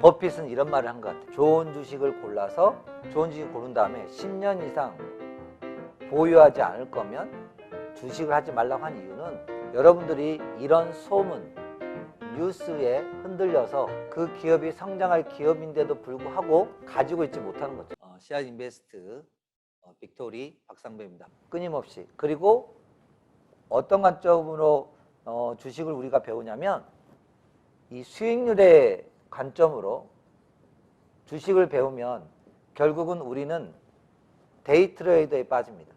버핏은 이런 말을 한 것 같아요. 좋은 주식을 골라서 좋은 주식을 고른 다음에 10년 이상 보유하지 않을 거면 주식을 하지 말라고 한 이유는 여러분들이 이런 소문, 뉴스에 흔들려서 그 기업이 성장할 기업인데도 불구하고 가지고 있지 못하는 거죠. 어, 씨앗 인베스트 어, 빅토리 박상배입니다. 끊임없이 그리고 어떤 관점으로 어, 주식을 우리가 배우냐면 이 수익률의 관점으로 주식을 배우면 결국은 우리는 데이 트레이더에 빠집니다.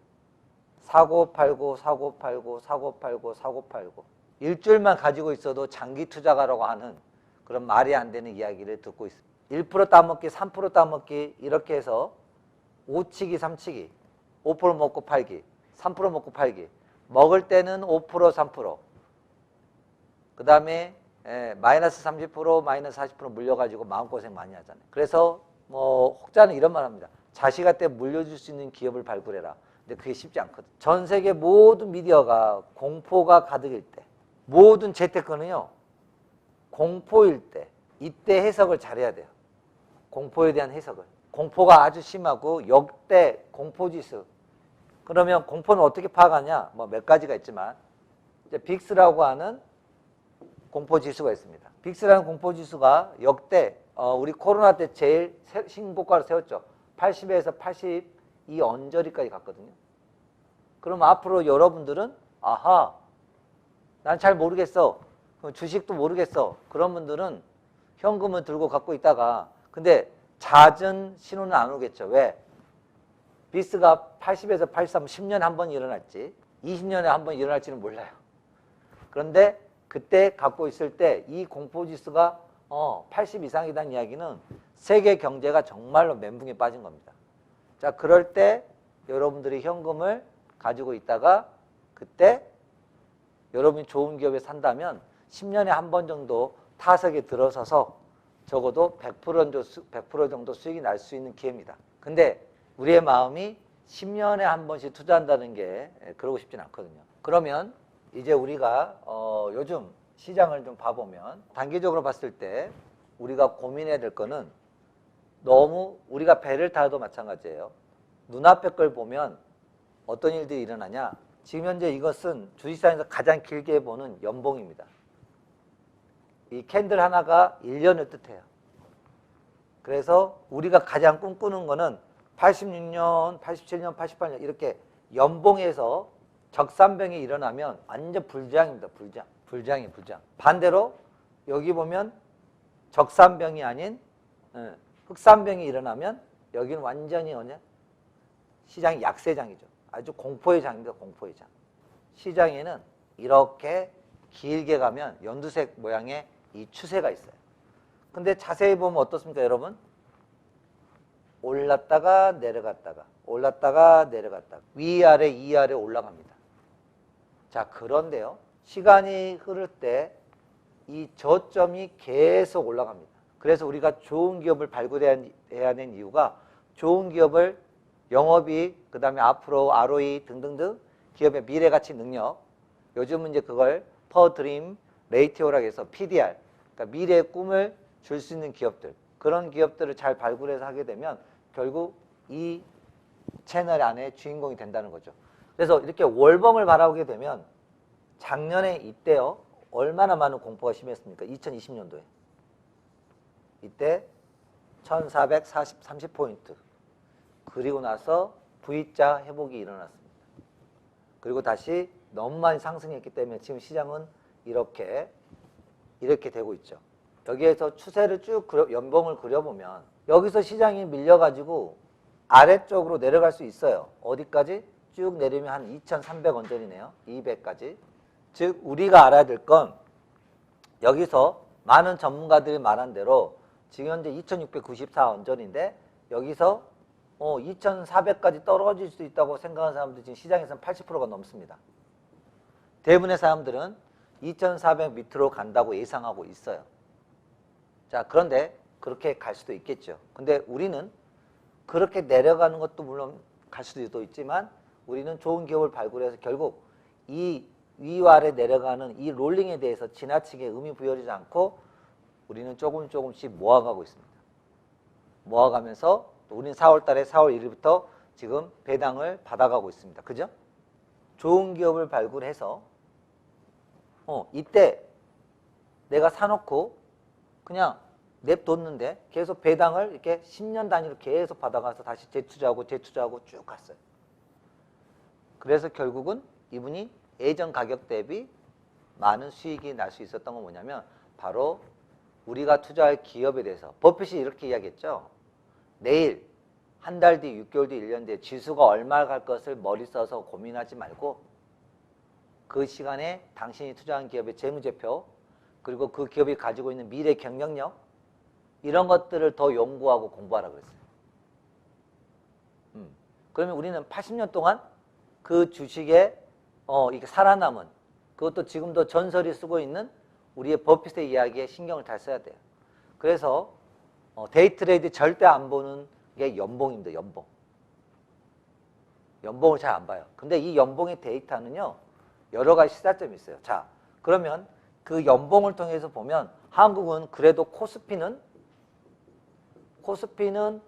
사고 팔고 사고 팔고 사고 팔고 사고 팔고 일주일만 가지고 있어도 장기 투자가라고 하는 그런 말이 안 되는 이야기를 듣고 있습니다. 1% 따먹기, 3% 따먹기 이렇게 해서 5치기, 3치기, 5% 먹고 팔기, 3% 먹고 팔기. 먹을 때는 5%, 3%. 그 다음에 마이너스 30%, 마이너스 40% 물려가지고 마음고생 많이 하잖아요. 그래서 뭐 혹자는 이런 말 합니다. 자식한테 물려줄 수 있는 기업을 발굴해라. 근데 그게 쉽지 않거든. 전 세계 모든 미디어가 공포가 가득일 때, 모든 재테크는요, 공포일 때, 이때 해석을 잘해야 돼요. 공포에 대한 해석을. 공포가 아주 심하고 역대 공포지수. 그러면 공포는 어떻게 파악하냐? 뭐 몇 가지가 있지만, 이제 빅스라고 하는 공포지수가 있습니다. 빅스라는 공포지수가 역대 어, 우리 코로나 때 제일 세- 신고가를 세웠죠. 80에서 82 언저리까지 갔거든요. 그럼 앞으로 여러분들은 아하, 난 잘 모르겠어. 주식도 모르겠어. 그런 분들은 현금을 들고 갖고 있다가 근데 잦은 신호는 안 오겠죠. 왜? 비스가 80에서 83, 10년에 한 번 일어났지. 20년에 한 번 일어날지는 몰라요. 그런데 그때 갖고 있을 때 이 공포지수가 어, 80 이상이라는 이야기는 세계 경제가 정말로 멘붕에 빠진 겁니다. 자, 그럴 때 여러분들이 현금을 가지고 있다가 그때 여러분이 좋은 기업에 산다면 10년에 한 번 정도 타석에 들어서서 적어도 100% 정도, 수, 100% 정도 수익이 날 수 있는 기회입니다. 근데 우리의 마음이 10년에 한 번씩 투자한다는 게 예, 그러고 싶진 않거든요. 그러면 이제 우리가 어, 요즘 시장을 좀 봐보면 단기적으로 봤을 때 우리가 고민해야 될 거는 너무 우리가 배를 타도 마찬가지예요. 눈앞의 걸 보면 어떤 일들이 일어나냐? 지금 현재 이것은 주식시장에서 가장 길게 보는 연봉입니다. 이 캔들 하나가 1년을 뜻해요. 그래서 우리가 가장 꿈꾸는 거는 86년, 87년, 88년 이렇게 연봉에서 적산병이 일어나면 완전 불장입니다. 불장. 불장이 불장. 반대로 여기 보면 적산병이 아닌 예, 흑산병이 일어나면 여기는 완전히 뭐냐? 시장이 약세장이죠. 아주 공포의 장입니다. 공포의 장. 시장에는 이렇게 길게 가면 연두색 모양의 이 추세가 있어요. 근데 자세히 보면 어떻습니까, 여러분? 올랐다가 내려갔다가 올랐다가 내려갔다가 위아래 위아래 올라갑니다. 자, 그런데요. 시간이 흐를 때 이 저점이 계속 올라갑니다. 그래서 우리가 좋은 기업을 발굴해야 하는 이유가 좋은 기업을 영업이 그 다음에 앞으로 ROE 등등등 기업의 미래 가치 능력 요즘은 이제 그걸 퍼 드림 레이티오라고 해서 PDR 그러니까 미래의 꿈을 줄 수 있는 기업들 그런 기업들을 잘 발굴해서 하게 되면 결국 이 채널 안에 주인공이 된다는 거죠. 그래서 이렇게 월봉을 바라보게 되면 작년에 이때요 얼마나 많은 공포가 심했습니까? 2020년도에 이때 1440 30포인트 그리고 나서 V자 회복이 일어났습니다. 그리고 다시 너무 많이 상승했기 때문에 지금 시장은 이렇게 이렇게 되고 있죠. 여기에서 추세를 쭉 그려, 연봉을 그려보면 여기서 시장이 밀려가지고 아래쪽으로 내려갈 수 있어요. 어디까지? 쭉 내리면 한 2,300 언저리네요. 200까지. 즉 우리가 알아야 될 건 여기서 많은 전문가들이 말한 대로 지금 현재 2,694 언저리인데 여기서 어, 2,400까지 떨어질 수 있다고 생각하는 사람들이 지금 시장에서는 80%가 넘습니다. 대부분의 사람들은 2,400 밑으로 간다고 예상하고 있어요. 자, 그런데 그렇게 갈 수도 있겠죠. 근데 우리는 그렇게 내려가는 것도 물론 갈 수도 있지만 우리는 좋은 기업을 발굴해서 결국 이 위와 아래 내려가는 이 롤링에 대해서 지나치게 의미 부여하지 않고 우리는 조금 조금씩 모아가고 있습니다. 모아가면서 또 우리는 4월 달에 4월 1일부터 지금 배당을 받아가고 있습니다. 그죠? 좋은 기업을 발굴해서 어, 이때 내가 사놓고 그냥 냅뒀는데 계속 배당을 이렇게 10년 단위로 계속 받아가서 다시 재투자하고 재투자하고 쭉 갔어요. 그래서 결국은 이분이 예전 가격 대비 많은 수익이 날 수 있었던 건 뭐냐면 바로 우리가 투자할 기업에 대해서 버핏이 이렇게 이야기했죠. 내일 한 달 뒤, 6개월 뒤, 1년 뒤에 지수가 얼마 갈 것을 머리 써서 고민하지 말고 그 시간에 당신이 투자한 기업의 재무제표 그리고 그 기업이 가지고 있는 미래 경쟁력 이런 것들을 더 연구하고 공부하라 그랬어요. 음. 그러면 우리는 80년 동안 그 주식에 어, 이게 살아남은 그것도 지금도 전설이 쓰고 있는 우리의 버핏의 이야기에 신경을 잘 써야 돼요. 그래서 어, 데이 트레이드 절대 안 보는 게 연봉입니다. 연봉. 연봉을 잘 안 봐요. 근데 이 연봉의 데이터는요. 여러 가지 시사점이 있어요. 자, 그러면 그 연봉을 통해서 보면 한국은 그래도 코스피는 코스피는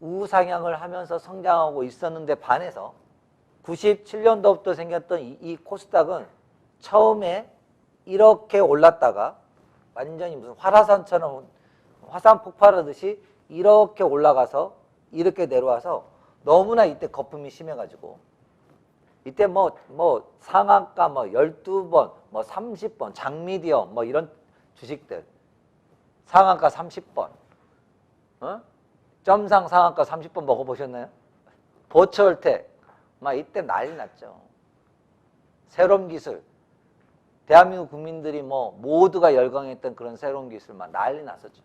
우상향을 하면서 성장하고 있었는데 반해서 97년도부터 생겼던 이, 이 코스닥은 처음에 이렇게 올랐다가 완전히 무슨 화라산처럼 화산 폭발하듯이 이렇게 올라가서 이렇게 내려와서 너무나 이때 거품이 심해가지고 이때 뭐, 뭐 상한가 뭐 12번, 뭐 30번, 장미디어 뭐 이런 주식들 상한가 30번 어? 점상 상한가 30번 먹어보셨나요? 보철택 막 이때 난리 났죠. 새로운 기술 대한민국 국민들이 뭐 모두가 열광했던 그런 새로운 기술 막 난리 났었죠.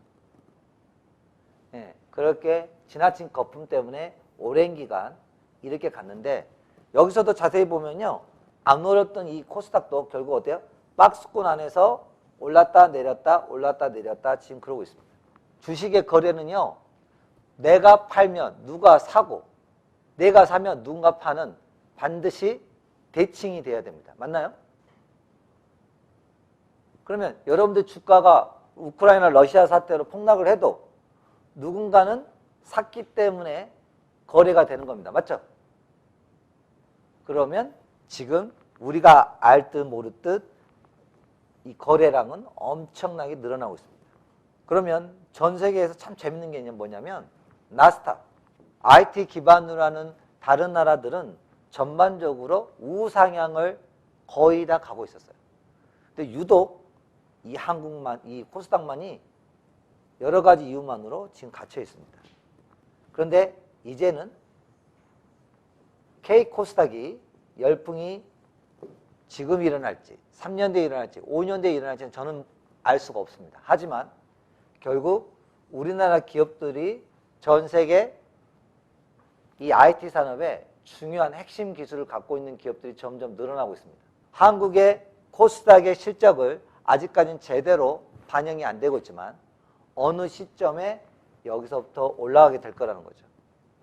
예, 그렇게 지나친 거품 때문에 오랜 기간 이렇게 갔는데 여기서도 자세히 보면요. 안 올렸던 이 코스닥도 결국 어때요? 박스권 안에서 올랐다 내렸다 올랐다 내렸다 지금 그러고 있습니다. 주식의 거래는요. 내가 팔면 누가 사고 내가 사면 누군가 파는 반드시 대칭이 돼야 됩니다. 맞나요? 그러면 여러분들 주가가 우크라이나 러시아 사태로 폭락을 해도 누군가는 샀기 때문에 거래가 되는 겁니다. 맞죠? 그러면 지금 우리가 알 듯 모를 듯이 거래량은 엄청나게 늘어나고 있습니다. 그러면 전 세계에서 참 재밌는 게 뭐냐면 나스닥, IT 기반으로 하는 다른 나라들은 전반적으로 우상향을 거의 다 가고 있었어요. 근데 유독 이 한국만, 이 코스닥만이 여러 가지 이유만으로 지금 갇혀 있습니다. 그런데 이제는 K 코스닥이 열풍이 지금 일어날지, 3년 뒤에 일어날지, 5년 뒤에 일어날지는 저는 알 수가 없습니다. 하지만 결국 우리나라 기업들이 전 세계 이 IT 산업에 중요한 핵심 기술을 갖고 있는 기업들이 점점 늘어나고 있습니다. 한국의 코스닥의 실적을 아직까지는 제대로 반영이 안 되고 있지만 어느 시점에 여기서부터 올라가게 될 거라는 거죠.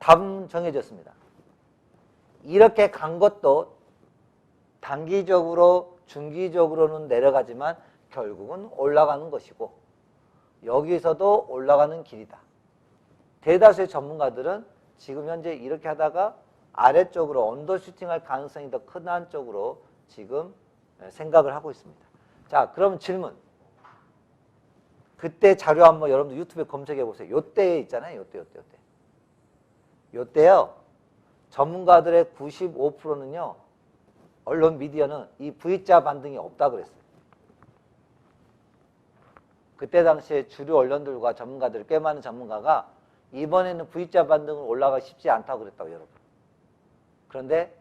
답은 정해졌습니다. 이렇게 간 것도 단기적으로 중기적으로는 내려가지만 결국은 올라가는 것이고 여기서도 올라가는 길이다. 대다수의 전문가들은 지금 현재 이렇게 하다가 아래쪽으로 언더슈팅할 가능성이 더큰 쪽으로 지금 생각을 하고 있습니다. 자, 그럼 질문. 그때 자료 한번 여러분들 유튜브에 검색해 보세요. 요때 있잖아요. 요때, 요때, 요때. 요때요. 전문가들의 95%는요. 언론 미디어는 이 V자 반등이 없다 그랬어요. 그때 당시에 주류 언론들과 전문가들 꽤 많은 전문가가 이번에는 V자 반등은 올라가 쉽지 않다고 그랬다고 여러분. 그런데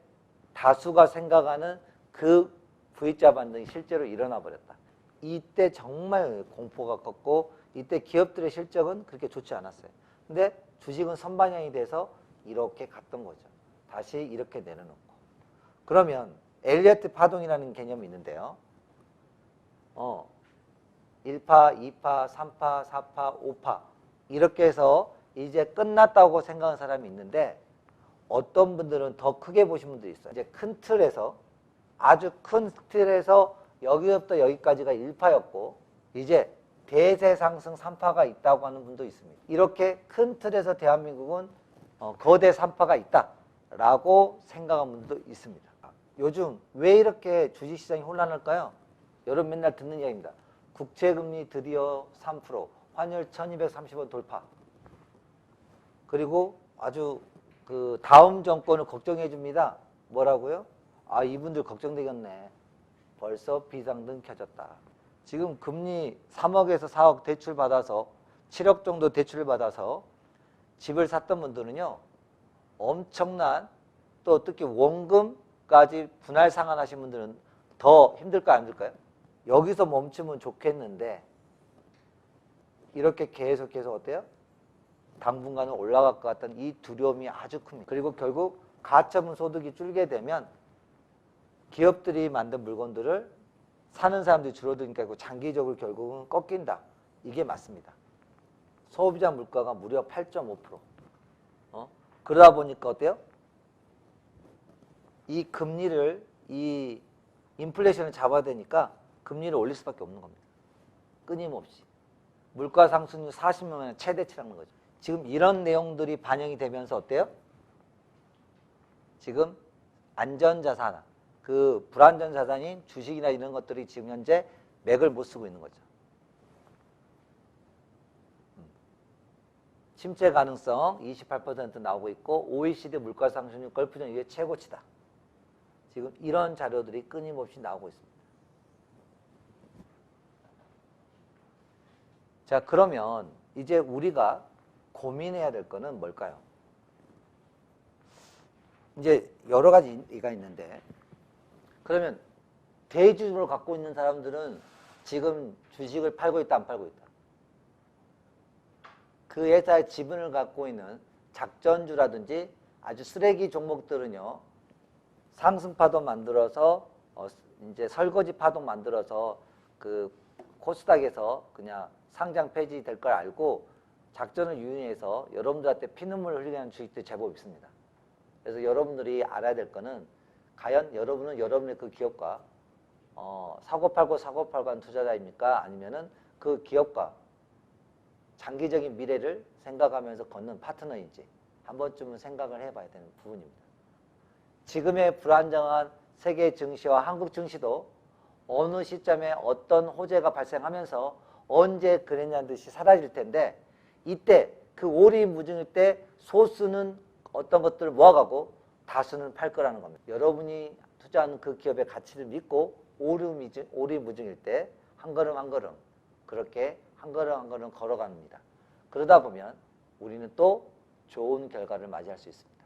다수가 생각하는 그 V자 반등이 실제로 일어나 버렸다. 이때 정말 공포가 컸고 이때 기업들의 실적은 그렇게 좋지 않았어요. 근데 주식은 선반영이 돼서 이렇게 갔던 거죠. 다시 이렇게 내려놓고. 그러면 엘리어트 파동이라는 개념이 있는데요. 어, 1파, 2파, 3파, 4파, 5파 이렇게 해서 이제 끝났다고 생각하는 사람이 있는데 어떤 분들은 더 크게 보신 분들이 있어요. 이제 큰 틀에서 아주 큰 틀에서 여기부터 여기까지가 1파였고 이제 대세 상승 3파가 있다고 하는 분도 있습니다. 이렇게 큰 틀에서 대한민국은 어, 거대 3파가 있다라고 생각하는 분도 있습니다. 요즘 왜 이렇게 주식시장이 혼란할까요? 여러분 맨날 듣는 이야기입니다. 국채금리 드디어 3%, 환율 1230원 돌파. 그리고 아주 그 다음 정권을 걱정해 줍니다. 뭐라고요? 아, 이분들 걱정되겠네. 벌써 비상등 켜졌다. 지금 금리 3억에서 4억 대출 받아서 7억 정도 대출을 받아서 집을 샀던 분들은요. 엄청난 또 특히 원금까지 분할 상환하신 분들은 더 힘들까요? 안 힘들까요? 여기서 멈추면 좋겠는데 이렇게 계속 계속 어때요? 당분간은 올라갈 것 같다는 이 두려움이 아주 큽니다. 그리고 결국 가처분 소득이 줄게 되면 기업들이 만든 물건들을 사는 사람들이 줄어드니까 그 장기적으로 결국은 꺾인다. 이게 맞습니다. 소비자 물가가 무려 8.5%. 어? 그러다 보니까 어때요? 이 금리를 이 인플레이션을 잡아야 되니까 금리를 올릴 수밖에 없는 겁니다. 끊임없이. 물가 상승률 40년 최대치라는 거죠. 지금 이런 내용들이 반영이 되면서 어때요? 지금 안전자산, 그 불안전 자산인 주식이나 이런 것들이 지금 현재 맥을 못 쓰고 있는 거죠. 음. 침체 가능성 28% 나오고 있고 OECD 물가 상승률 걸프전 이게 최고치다. 지금 이런 자료들이 끊임없이 나오고 있습니다. 자, 그러면 이제 우리가 고민해야 될 거는 뭘까요? 이제 여러 가지가 있는데 그러면 대주주를 갖고 있는 사람들은 지금 주식을 팔고 있다 안 팔고 있다. 그 회사의 지분을 갖고 있는 작전주라든지 아주 쓰레기 종목들은요 상승파도 만들어서 어, 이제 설거지 파도 만들어서 그 코스닥에서 그냥 상장 폐지 될 걸 알고 작전을 유인해서 여러분들한테 피눈물을 흘리게 하는 주식들 제법 있습니다. 그래서 여러분들이 알아야 될 거는 과연 여러분은 여러분의 그 기업과 어, 사고 팔고 사고 팔고 한 투자자입니까? 아니면은 그 기업과 장기적인 미래를 생각하면서 걷는 파트너인지 한 번쯤은 생각을 해봐야 되는 부분입니다. 지금의 불안정한 세계 증시와 한국 증시도 어느 시점에 어떤 호재가 발생하면서 언제 그랬냐는 듯이 사라질 텐데 이때 그 오리무중일 때 소수는 어떤 것들을 모아가고 다수는 팔 거라는 겁니다. 여러분이 투자하는 그 기업의 가치를 믿고 오리무중, 오리무중일 때 한 걸음 한 걸음 그렇게 한 걸음 한 걸음 걸어갑니다. 그러다 보면 우리는 또 좋은 결과를 맞이할 수 있습니다.